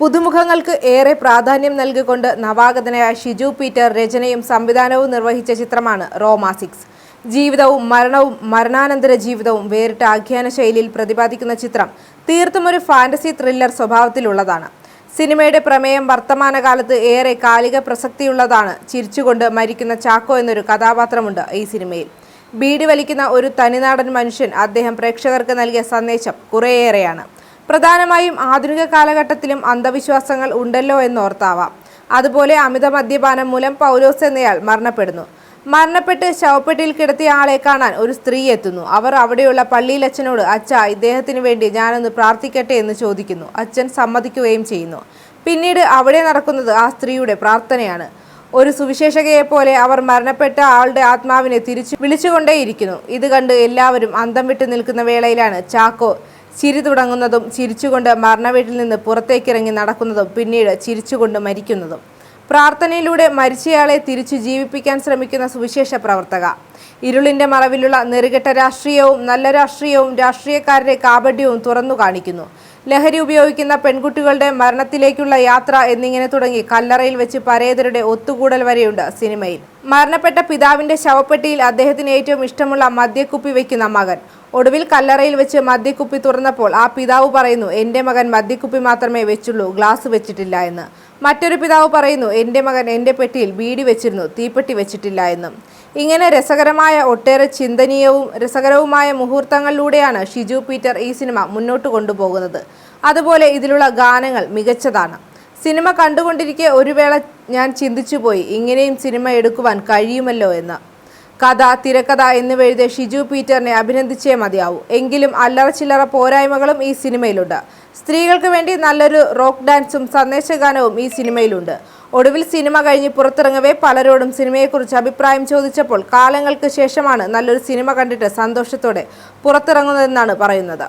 പുതുമുഖങ്ങൾക്ക് ഏറെ പ്രാധാന്യം നൽകിക്കൊണ്ട് നവാഗതനായ ഷിജു പീറ്റർ രചനയും സംവിധാനവും നിർവഹിച്ച ചിത്രമാണ് റോമ സിക്സ്. ജീവിതവും മരണവും മരണാനന്തര ജീവിതവും വേറിട്ട ആഖ്യാന ശൈലിയിൽ പ്രതിപാദിക്കുന്ന ചിത്രം തീർത്തും ഒരു ഫാന്റസി ത്രില്ലർ സ്വഭാവത്തിലുള്ളതാണ്. സിനിമയുടെ പ്രമേയം വർത്തമാനകാലത്ത് ഏറെ കാലിക പ്രസക്തിയുള്ളതാണ്. ചിരിച്ചുകൊണ്ട് മരിക്കുന്ന ചാക്കോ എന്നൊരു കഥാപാത്രമുണ്ട് ഈ സിനിമയിൽ. ബീഡി വലിക്കുന്ന ഒരു തനിനാടൻ മനുഷ്യൻ അദ്ദേഹം പ്രേക്ഷകർക്ക് നൽകിയ സന്ദേശം കുറേയേറെയാണ്. പ്രധാനമായും ആധുനിക കാലഘട്ടത്തിലും അന്ധവിശ്വാസങ്ങൾ ഉണ്ടല്ലോ എന്നോർത്താവാം. അതുപോലെ അമിത മദ്യപാനം മൂലം പൗലോസ് എന്നയാൾ മരണപ്പെടുന്നു. മരണപ്പെട്ട് ശവപ്പെട്ടിയിൽ കിടത്തിയ ആളെ കാണാൻ ഒരു സ്ത്രീ എത്തുന്നു. അവർ അവിടെയുള്ള പള്ളിയിൽ അച്ഛനോട് അച്ഛ ഇദ്ദേഹത്തിന് വേണ്ടി ഞാനൊന്ന് പ്രാർത്ഥിക്കട്ടെ എന്ന് ചോദിക്കുന്നു. അച്ഛൻ സമ്മതിക്കുകയും ചെയ്യുന്നു. പിന്നീട് അവിടെ നടക്കുന്നത് ആ സ്ത്രീയുടെ പ്രാർത്ഥനയാണ്. ഒരു സുവിശേഷകയെ പോലെ അവർ മരണപ്പെട്ട ആളുടെ ആത്മാവിനെ തിരിച്ചു വിളിച്ചുകൊണ്ടേയിരിക്കുന്നു. ഇത് കണ്ട് എല്ലാവരും അന്തം വിട്ട് നിൽക്കുന്ന വേളയിലാണ് ചാക്കോ ചിരി തുടങ്ങുന്നതും ചിരിച്ചുകൊണ്ട് മരണവീട്ടിൽ നിന്ന് പുറത്തേക്കിറങ്ങി നടക്കുന്നതും പിന്നീട് ചിരിച്ചുകൊണ്ട് മരിക്കുന്നതും. പ്രാർത്ഥനയിലൂടെ മരിച്ചയാളെ തിരിച്ചു ജീവിപ്പിക്കാൻ ശ്രമിക്കുന്ന സുവിശേഷ പ്രവർത്തക. ഇരുളിന്റെ മറവിലുള്ള നെറുകെട്ട രാഷ്ട്രീയവും നല്ല രാഷ്ട്രീയവും രാഷ്ട്രീയക്കാരുടെ കാപട്യവും തുറന്നു കാണിക്കുന്നു. ലഹരി ഉപയോഗിക്കുന്ന പെൺകുട്ടികളുടെ മരണത്തിലേക്കുള്ള യാത്ര എന്നിങ്ങനെ തുടങ്ങി കല്ലറയിൽ വെച്ച് പരേതരുടെ ഒത്തുകൂടൽ വരെയുണ്ട് സിനിമയിൽ. മരണപ്പെട്ട പിതാവിന്റെ ശവപ്പെട്ടിയിൽ അദ്ദേഹത്തിന് ഏറ്റവും ഇഷ്ടമുള്ള മദ്യക്കുപ്പി വയ്ക്കുന്ന മകൻ. ഒടുവിൽ കല്ലറയിൽ വെച്ച് മദ്യക്കുപ്പി തുറന്നപ്പോൾ ആ പിതാവ് പറയുന്നു എന്റെ മകൻ മദ്യക്കുപ്പി മാത്രമേ വെച്ചുള്ളൂ ഗ്ലാസ് വെച്ചിട്ടില്ല എന്ന്. മറ്റൊരു പിതാവ് പറയുന്നു എന്റെ മകൻ എന്റെ പെട്ടിയിൽ ബീഡി വെച്ചിരുന്നു തീപ്പെട്ടി വെച്ചിട്ടില്ല എന്നും. ഇങ്ങനെ രസകരമായ ഒട്ടേറെ ചിന്തനീയവും രസകരവുമായ മുഹൂർത്തങ്ങളിലൂടെയാണ് ഷിജു പീറ്റർ ഈ സിനിമ മുന്നോട്ട് കൊണ്ടുപോകുന്നത്. അതുപോലെ ഇതിലുള്ള ഗാനങ്ങൾ മികച്ചതാണ്. സിനിമ കണ്ടുകൊണ്ടിരിക്കെ ഒരു വേള ഞാൻ ചിന്തിച്ചുപോയി ഇങ്ങനെയും സിനിമ എടുക്കുവാൻ കഴിയുമല്ലോ എന്ന്. കഥ തിരക്കഥ എന്നിവെഴുതിയ ഷിജു പീറ്ററിനെ അഭിനന്ദിച്ചേ മതിയാവൂ. എങ്കിലും അല്ലറ ചില്ലറ പോരായ്മകളും ഈ സിനിമയിലുണ്ട്. സ്ത്രീകൾക്ക് വേണ്ടി നല്ലൊരു റോക്ക് ഡാൻസും സന്ദേശഗാനവും ഈ സിനിമയിലുണ്ട്. ഒടുവിൽ സിനിമ കഴിഞ്ഞ് പുറത്തിറങ്ങവേ പലരോടും സിനിമയെക്കുറിച്ച് അഭിപ്രായം ചോദിച്ചപ്പോൾ കാലങ്ങൾക്ക് ശേഷമാണ് നല്ലൊരു സിനിമ കണ്ടിട്ട് സന്തോഷത്തോടെ പുറത്തിറങ്ങുന്നതെന്നാണ് പറയുന്നത്.